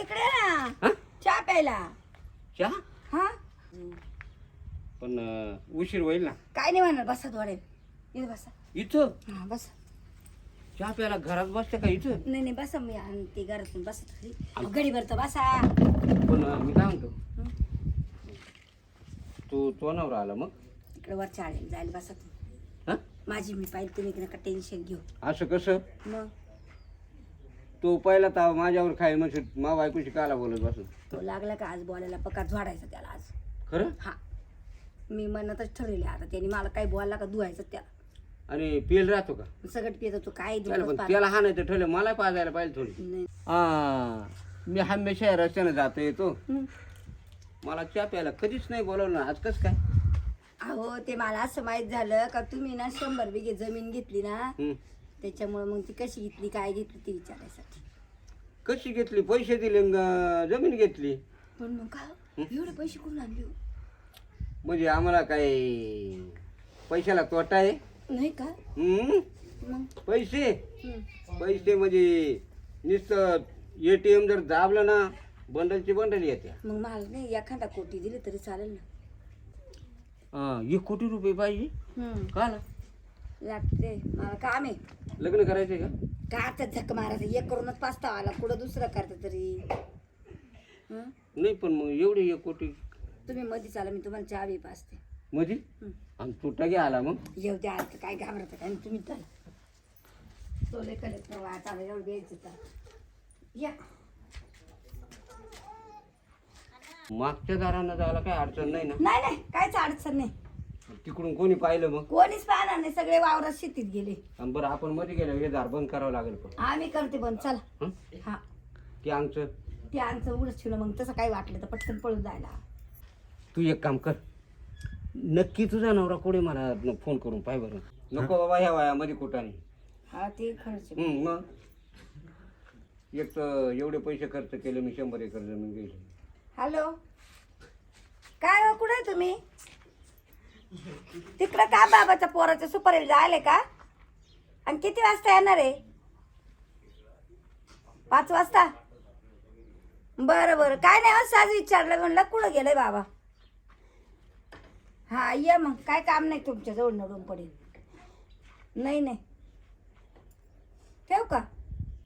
इकडे ये ना. हा? चहा प्यायला. चहा? हा? पण अं, उशीर होईल ना. काय नाही म्हणणार बसा थोडे. इथे बसा. इथं? हा बसा. चहा प्यायला घरात बसते का इथं? नाही नाही बसा मी आणते घरातून. बसा थोडी गडीभर तर बसा. पण अं, मी काय म्हणतो? तू तो नवरा आला मग? इकडे वर चालेल जायला बसा तू. हा? माझी मी पाहिजे तुम्ही नका टेन्शन घेऊ? असं कसं? मग? तो पहिला तर माझ्यावर काय म्हणजे मा बायकोशी काला बोलत बसून तो लागला का आज बोलायला? पक्का झोडायचा त्याला आज. खरं? हा. मी मनातच ठरवले आता त्यांनी मला काही बोलला का धुवायचं त्याला. आणि पेल राहतो का? सगळं पियत तो काय त्याला दिवस पण पार- त्याला हा नाही तर ठेवलं मला पाजायला पाहिजे थोडी. नाही. हा मी हमेशा रस्त्याने जातो येतो. हं. मला चहा प्यायला कधीच नाही बोलवलं आज कसं काय? अहो ते मला असं माहीत झालं का तुम्ही ना शंभर बिघे जमीन घेतली ना हं. त्याच्यामुळे मग ती कशी घेतली काय घेतली ती विचारायसाठी. कशी घेतली? पैसे दिले न ग- जमीन घेतली? पण मग काय एवढे पैसे कुठून आणले हो? म्हणजे आम्हाला काय पैशाला तोटा आहे? नाही का? हं? मग? पैसे. पैसे म्हणजे नुसतं ए टी एम जर दाबलं ना बंडलची बंडल येते. मग मला नाही एखादा कोटी दिली तरी चालेल ना. एक कोटी रुपये पाहिजे. का लागते मला काम आहे. लग्न करायचंय का? का आता झक मारायचं? एक करूनच पाचता आला. कुठं दुसरं करता तरी? हं? नाही पण मग एवढे एक कोटी तुम्ही मध्ये चाला मी तुम्हाला चहा बी पाचते मध्ये हं. आणि तुटा घ्या आला मग. येऊ द्या आता काय घाबरत काय? आणि तुम्ही चला सोले कलेक्टर वाट आला एवढं द्यायचं तर. या. मागच्या दारांना जायला काय अडचण नाही ना? नाही नाही कायच अडचण नाही. तिकडून कोणी पाहिलं मग? कोणीच पाहणार नाही. सगळे वावरात शेतीत गेले. आणि बरं आपण मध्ये गेलो हे दार बंद करावं लागेल पण. आम्ही करते पण चला. हं? हा. ते आमचं? ते आमचं उडच ठेवलं. मग तसं काही वाटलं तर पटकन पळून जायला. तू एक काम कर. नक्की तुझा नवरा कोणी मला न- फोन करून पाय बरं. नको बाबा ह्या वयामध्ये कुठाने हा ते खरंच. हं, मग? एक तर एवढे पैसे खर्च केले मी शंभर एकर जमीन गेली हॅलो? काय हो कुठे आहे तुम्ही? तिकडं का बाबाच्या पोराच्या सुपारीला जायले का? आणि किती वाजता येणार आहे? पाच वाजता? बरं बरं. काय नाही असं आज विचारलं म्हणलं कुठं गेलंय बाबा? हा ये मग. काय काम नाही तुमच्या जवळ नडून पडेल. नाही नाही. ठेव का?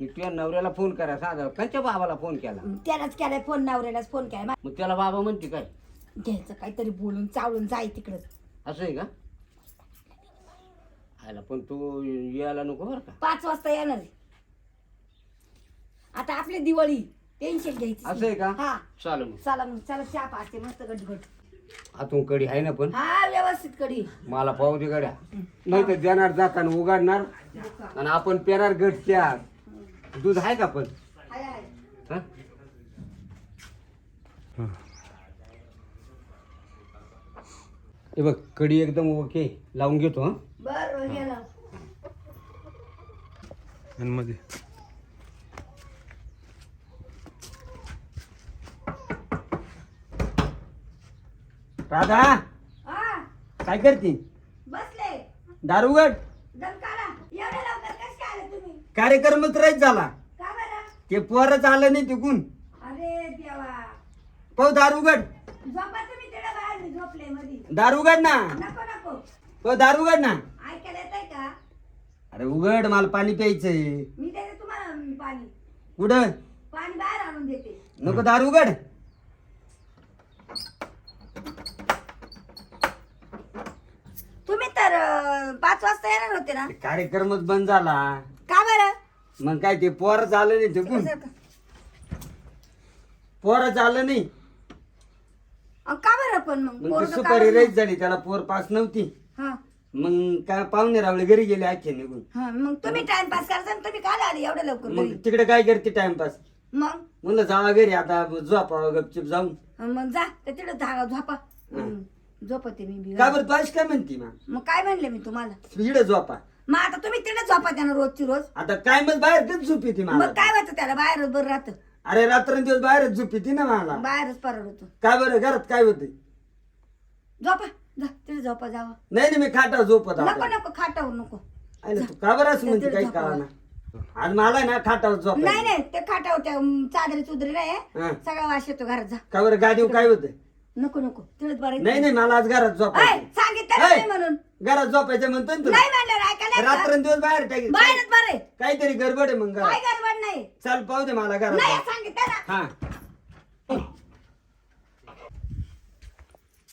तुझ्या नवऱ्याला फोन करा साधा. कंच्या बाबाला फोन केला? त्यालाच केलाय फोन नवऱ्यालाच फोन केलाय. मग त्याला बाबा म्हणते काय? घ्यायचं काहीतरी बोलून चावलून जाय तिकडं. असं आहे का? आयला पण तू यायला नको बरं का. पाच वाजता येणार आहे. आता आपली दिवाळी टेन्शन घ्यायची. असं आहे का? हा. चालू मग. चला मग चला चहा पाचते मस्त गटगट. आतून कडी आहे ना पण? हा व्यवस्थित कडी मला पाहू दे गड्या. नाही तर देणार जाताना उघडणार आणि आपण पेरार गटच्या दूध आहे का पण? हाय हाय हा? हे बघ कडी एकदम ओके लावून घेतो हा. बरमध्ये. राधा हा काय करते? बसले. दारुगड दम काढा. एवढ्या लवकर कसे काय आले तुम्ही? कार्यक्रमच राहीत झाला. का बरं? ते पोरच आलं नाही तिकून. अरे देवा. पाहू दारुगड झोपा तुम्ही तिकडे बाहेर मी मध्ये दारुगड ना. नको नको. पाहू दारुगड ना. ऐकायला येत आहे का? अरे उघड मला पाणी प्यायचंय. मी देते तुम्हाला पाणी. कुठं? पाणी बाहेर आणून देते. नको दारुगड तुम्ही तर अं, पाच वाजता येणार होते ना? ते कार्यक्रमच बंद झाला. का बरं? मग काय ते पोरच आलं नाही तिकून पोरच आलं नाही. अं, का बरं पण मग? मग ती पोरगं का सुपारी? रेस झाली त्याला पोर पास नव्हती. हा. मग काय पाहुणे रावले घरी गेले आखे निघून? हा मग तुम्ही टाइमपास करता आणि तुम्ही काय आले एवढ्या लवकर मग घरी? तिकडे काय करते टाइमपास मग? म्हणलं जावा घरी आता झोपा गपचिप जाऊन. मग जा तर तिकडे धागा झोपा. हं, झोपते मी बी का बरं तू अशी काय म्हणती मग मग काय म्हणले मी तुम्हाला? इकडे झोपा. मग आता तुम्ही तिकडे झोपा त्यानं रोजची रोज. आता काय मग बाहेर तेच झोप येते मग मला. काय होतं त्याला? बाहेर बरं राहतं. अरे रात्रंदिवस बाहेरच झोप येते ना मला. बाहेरच परत होतो. काय बरं? घरात काय होते झोपा. जा तिकडे झोपा जावा. नाही नाही मी खाटा झोपत नको आता नको खाटावर नको. तू का बरं असं म्हणते? काही झोपा. कळा ना आज मला ना खाटावर झोप नाही नाही ते खाटा होत्या चादरी चुदरी नाही हा. सगळा वास येतो घरात जा. का बरं? गादीव काय होतं नको नको तिळत बरं नाही नाही मला आज घरात ऐ, झोपायचं सांगितलं ना ऐ, नाही म्हणून. घरात झोपायचं म्हणतो ना तुला? नाही म्हणलं ऐका नाही रात्रंदिवस बाहेर टाकेल बाहेरच बरे काहीतरी गडबड आहे मग काय घरात नाही. चाल पाहू दे मला घरात. नाही सांगितलं ना. हा.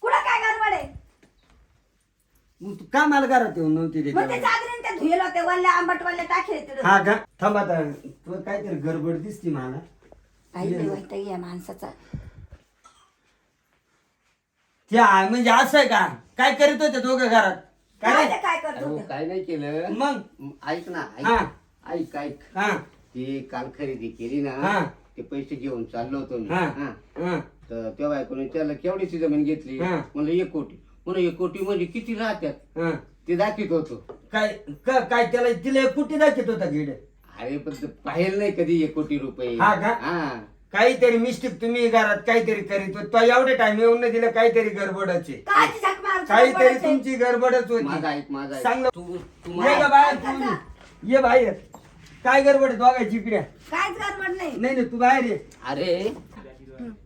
कुठं काय गडबड आहे? मग तू का मला घरात येऊन नव्हती मग ते तेव्हा? चादरीने ते धुयेल होते वल्ले आंबट वल्ले टाकले तिथं हा का थांब आता. तुला काहीतरी गडबड दिसती मला. काही नाही वाईट या माणसाचा. त्या म्हणजे असं आहे का? काय करीत होते दोघं घरात? काय काय? रे? काय करतो अहो, ते? काय नाही केलं. मग? ऐक ना हा. ऐक ऐक ऐक. हा. ती काल खरेदी केली ना हा. ते पैसे घेऊन चाललो होतो मी. हा. हा. हा. तर त्या बायकोने त्याला केवढीची जमीन घेतली? हा. म्हणलं एक कोटी. म्हणून एक कोटी म्हणजे किती राहत्यात? हा. ते दाखवित होतो. काय का- काय त्याला तिला एक कुठे दाखवत होता गिड अरे पण ते पाहिलं नाही कधी एक कोटी रुपये. हा का? हा. काहीतरी मिस्टेक तुम्ही घरात काहीतरी करीत होत. तो एवढे टाइम येऊन नाही दिलं काहीतरी गडबडच झक मार काहीतरी तुमची गडबडच माझा होती ऐक माझा ऐक. सांग ना. तू तू ये मला- बाहेर तू ये बाहेर. काय गडबड आहे दोघांची काहीच गडबड नाही. नाही नाही तू बाहेर ये. अरे.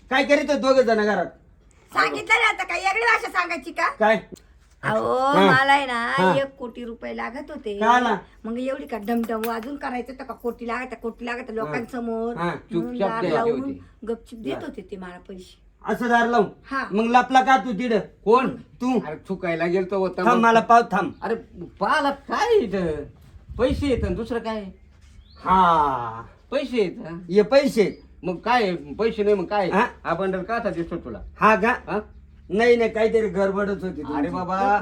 काय करीत दोघ जण घरात? सांगितलं ना आता काय वेगळी भाषा सांगायची का? काय? अहो. मला आहे हा. ना एक कोटी रुपये लागत होते. का ना? मग एवढी का डमडम वाजून करायचं होतं का? कोटी लागत कोटी लागत लोकांसमोर. हा, म्हणून चुपचाप दार द्यायचे लावून होते. गपचिप देत होते ते मला पैसे. असं दार लावून? हा. मग लपला का तू तिड कोण? तू? अरे चुकायला गेलतो होता थांब मला पाव थांब. अरे पाला काय इथं? पैसे येत दुसरं काय? हा. पैसे येत ये पैसे. मग काय पैसे नाही मग काय? हा? हा बंडल का दिसतो तुला? हा का? हा? नाही नाही काहीतरी गडबडच होती तुमची. अरे बाबा.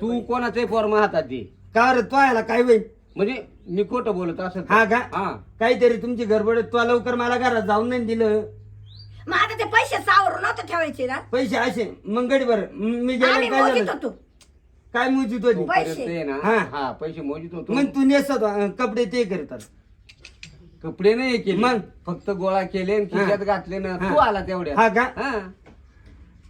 तू कोणाचे फॉर्म हातात दे. का रे तो काय होईल म्हणजे मी खोटं बोलत असत हा का? हा. काहीतरी तुमची गडबड आहे. तू लवकर मला घरात जाऊन नाही दिलं. मग आता ते पैसे सावरून नव्हते ठेवायचे ना? पैसे असे मग गडी बर. मी गेलो आम्ही काय मोजित झालं होतो. काय मोजीत होती? पैसे. आहे हा. हा पैसे मोजित होतो. मग तू नेसत अं, कपडे ते करतात. कपडे नाही केले मग? फक्त गोळा केले आणि खिशात घातले ना हा. तू आला तेवढ्या हा का हा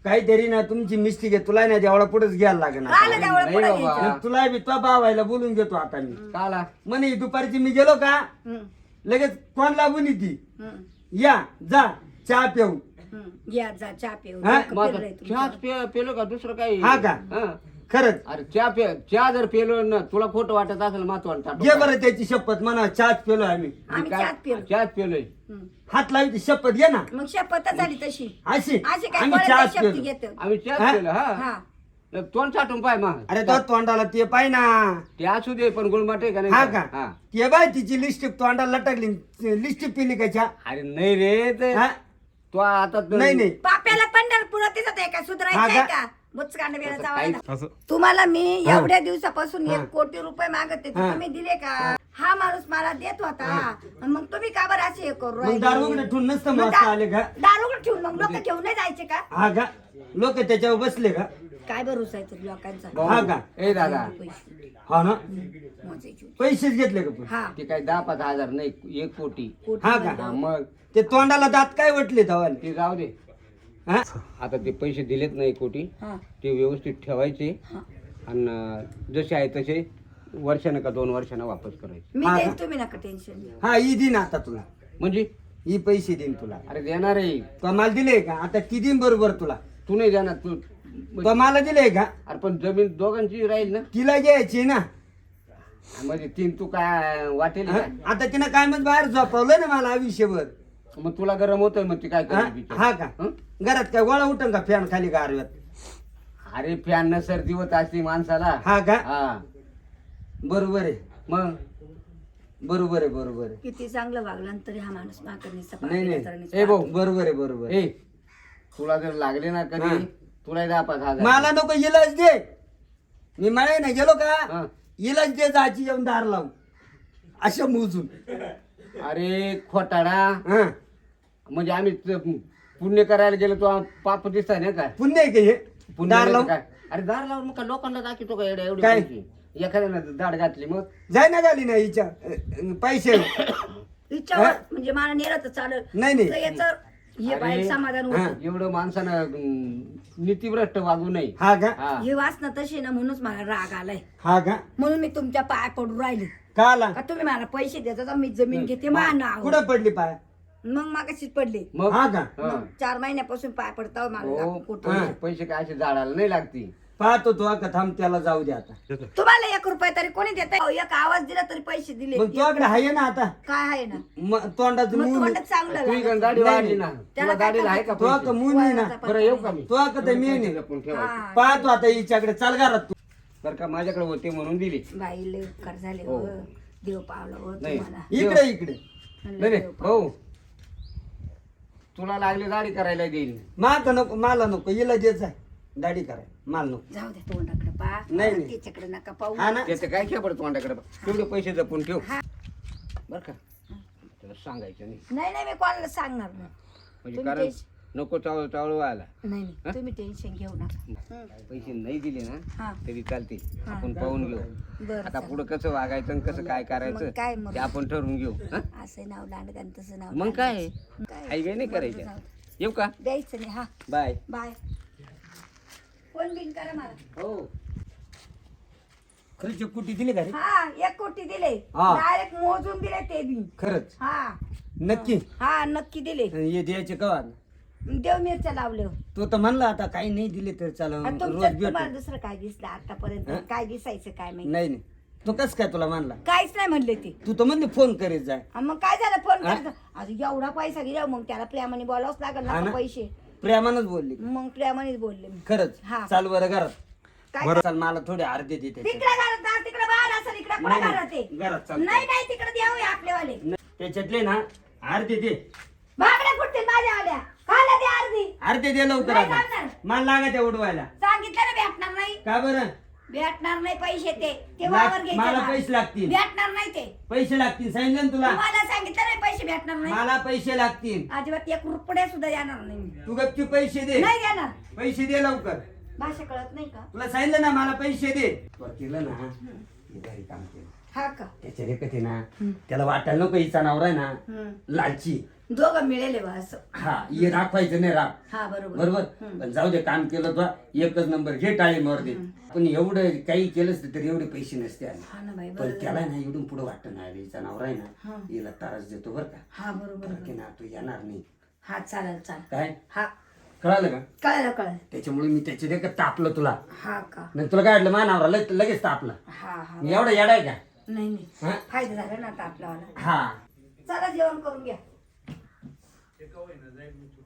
काहीतरी ना तुमची मिस्टेक आहे तुला ना देवळा पुढेच घ्यायला लागणार काला देवळा नाही पुढे बाबा. घ्यायचं. मग तुला बी तो भावायला बोलून घेतो आता मी काला म्हणे दुपारची मी गेलो का हम्म, लगेच कोण लागून येते हम्म, या जा चहा पिऊ हम्म. या जा चहा पिऊ हा? डोकं मग आता फिरलंय तुमचं. चहाच पे- पेलो का दुसरं काय हा का? हा. खरंच. अरे चहा पे चहा जर पेलो ना तुला खोटं वाटत असेल घे बरं त्याची शपथ म्हणा चहाच पेलो आम्ही. आम्ही चहाच पेलोय. हम्म. हात लावी ती शपथ घे ना. मग शपथ झाली तशी. अशी. अशी काय आम्ही चहाच पेलो. घेतो? आम्ही हा? चहाच पेलो हा? हा. न तोंड चाटून पाय मग. अरे तो तोंडाला ते पाय ना. ते असू दे पण गुळमाट आहे का हा नाही का? हा. ते बाय तिची लिस्टिप तोंडाला लटकली लिस्टिप पिली का चहा? अरे नाही रे ते. हा? तो आता नाही नाही. पाप्याला पंढरपुरात दिसत आहे का? हा का? बुचकांड वेळेचा काही- वाळा. तुम्हाला मी हा. एवढ्या दिवसापासून हा. एक कोटी रुपये मागत होते. तुम्ही दिले का? हा माणूस मला देत होता. आणि मग तुम्ही का बरं असे हे करू मग ठेवून नसतं मग आले का? ठेवून मग लोक घेऊन नाही जायचे का? हा का? लोक त्याच्यावर बसले का? काय भरोसा आहे तरी लोकांचा? हा का? ए दादा. पैसे. हा ना? मोजायचे होते. पैसेच घेतले का पण? हा. ते काय दहा पाच हजार नाही एक कोटी. कोटी हा का? हा, मग ते तोंडाला दात काय वटले तवाले? ते जाऊ दे. हा? आता ते पैसे दिलेत नाही कोटी हा. ते व्यवस्थित ठेवायचे हा. आणि जसे आहे तसे वर्षानं का दोन वर्षानं वापस करायचे. मी हा देईन का? तुम्ही नका टेन्शन घेऊ. हा ही दिन आता तुला. म्हणजे? ही पैसे देईन तुला. अरे देणार आहे. तो मला दिले का? आता किती बरोबर तुला? तू नाही देणार तू तो मला दिले का? अरे पण जमीन दोघांची राहील ना. तिला घ्यायची ना. म्हणजे तीन तू काय वाटेल हा? आता तिनं काय मग बाहेर झोपवलं ना मला आयुष्यभर. मग तुला गरम होतोय मग ती काय हा? करेल बिचारी? हा का? हं? घरात काय गोळा उठन का फॅन खाली गारव्यात? अरे फॅन न सर्दी होत असते माणसाला. हा का? हा. बरोबर आहे. मग? बरोबर आहे बरोबर आहे. किती चांगलं वागलं तरी हा माणूस नाही नाही. ए भाऊ बरोबर आहे बरोबर आहे. ए तुला जर लागले ना हा. कधी तुला दहा पाच हजार. मला नको इलाज दे. मी म्हणे ना गेलो का? हा. इलाज दे जायची येऊन दार लावून. अशा मोजून. अरे खोटाडा. हा. म्हणजे आम्ही त- पुण्य करायला गेलो तो आम- पाप दिसताय ना काय पुण्य आहे का हे? पुण्य दार नाही लावून? काय? अरे दार लावून मग काय लोकांना दाखवतो का एवढे एवढे काय? पैसे? एखाद्यानं दाढ घातली मग? जाय ना गाली ना हिच्या अं, पैसे. हा? म्हणजे मला नेलं तर चालेल नाही नाही. तर याचं हे अरे, बाहेर समाधान हा. होतं. एवढं माणसानं अं, नीतिभ्रष्ट वागू नये. हा का? हा. हे वासना तशी ना म्हणूनच मला राग आलाय. हा का? म्हणून मी तुमच्या पाया पडून राहिले. का आला? का तुम्ही मला पैसे देता तर मी जमीन घेते मान कुठं पडली पाय? मग मागाशीच पडले. मग? हा का? हा. मग चार महिन्यापासून पाय पडता मला हो, कुठं. पैसे- पैसे काय असे झाडाला नाही लागती. पाहतो तो का थांब त्याला जाऊ दे आता. तुम्हाला एक रुपये तरी कोणी देत एक आवाज दिला तरी पैसे दिले. मग तुझ्याकडे आहे ना आता? काय आहे ना? म- तोंडाचं मग मून तुम्हाला चांगलं तू लागत. इकडे दाढी नाही, वाढली ना. त्याला तुला दाढीला आहे का तो पैसे? का मून आहे ना. वयाचा बरं येऊ का मी? तो ते ठेवायचे. पाहतो आता हिच्याकडे. चाल घरात तू. बरं का माझ्याकडे होते म्हणून दिली. बाई लय उपकार झाले हो. हो. देव पावला हो नाही. तुम्हाला. इकडे इकडे. नाही नाही देव पावला. हो तुला लागले दाढी करायला देईल माझं नको मला नको हिला देत आहे दाढी कराय मला नको. जाऊ दे तोंडाकडे पा. नाही, नाही. त्याच्याकडे नका पाहू. हा ना. त्याचं काय खेळ पडतो तोंडाकडे तेवढे पैसे जपून ठेव. हा. बरं का? तुला सांगायचं नाही. नाही नाही मी कोणाला सांगणार नाही. म्हणजे कारण नको चावळ चावळ व्हायला. नाही नाही. तुम्ही टेन्शन घेऊ नका. पैसे नाही दिले ना हा. तरी चालते. आपण पाहून घेऊ. आता. पुढं कसं वागायचं आणि कसं काय करायचं काय? ते आपण ठरवून घेऊ. हं? असं नाव लांडग तसं नाव मग. काय? काय? आई नाही करायचं. येऊ का? द्यायचं नाही हा. बाय. बाय. फोन बिन करा मला. हो. खरंच कुठे दिली का रे? हा एक कोटी दिले. डायरेक्ट मोजून दिले ते बी खरंच? हा. नक्की? हा नक्की दिले. हे द्यायचे कवा देव मिरच्या लावले. तो तर म्हणला आता काही नाही दिले तर चाल आणि रोज भेटू. दुसरं काय दिसलं आतापर्यंत? काय दिसायचं काय माहिती? नाही नाही. तो कस काय तुला मानला काहीच नाही म्हणले ते. तू तर म्हणले फोन करीत जाय आणि मग काय झालं फोन? करायचं अजून एवढा पैसा गेला मग त्याला प्रेमाने बोलावंच लागेल हा ना ना? पैसे. प्रेमानच बोलली. मग प्रेमानेच बोलले मी. खरंच. हा. चाल बरं घरात. काय? बरं. चाल मला थोडे अर्धे देते तिकडे तिकडे बाहेर असेल इकडे नाही. घरात नाही नाही तिकडे द्यावे आपलेवाले त्याच्यातले ना अर्धे दे भाकड्या कुठतील माझ्या आल्या खायला अर्धी अर्धे दे लवकर नाही आता. लागणार. मला लागा त्या उडवायला. सांगितलं ना भेटणार नाही. का बरं? भेटणार नाही पैसे ते. ते लाग- वावर घ्यायचे मला ना. पैसे लागतील. भेटणार नाही ते. पैसे लागतील. सांगितलं ना तुला? तुम्हाला सांगितलं नाही पैसे भेटणार नाही. मला पैसे लागतील. अजिबात एक रुपये सुद्धा येणार नाही मी. तू गपची पैसे दे. नाही देणार. पैसे दे लवकर. भाषा कळत नाही का? तुला सांगितलं ना मला पैसे दे. तू केलं ना. हे घरी काम केलं. हा का? त्याच्या रेखत आहे ना त्याला वाटायला नको हिचा नवरा आहे ना हम्म. लालची. दोघं मिळेल बा असं. हा ये राखवायचं नाही राख. हा बरोबर. बरोबर? पण जाऊ दे काम केलं तुला एकच नंबर घे टाळीमावर दे. पण एवढं काही केलंच तर एवढे पैसे नसते आले हा ना बाई पण बरोबर. त्याला ना इकडून पुढे वाटत नाही अरे हिचा नवरा आहे ना हिला त्रास देतो बरं का. हा बरोबर तर की ना तू येणार नाही. हा चालेल चालेल. काय? हा. कळालं का? कळलं कळलं. त्याच्यामुळे मी त्याच्या देखत तापलं तुला. हा का? नाही तुला काय वाटलं मानावरा लगेच लगेच तापलं. हा हा. मी एवढा येडाय का? नाही नाही. हा? फायदा झाला ना आता आपल्याला हा. चला जेवण करून घ्या. go in and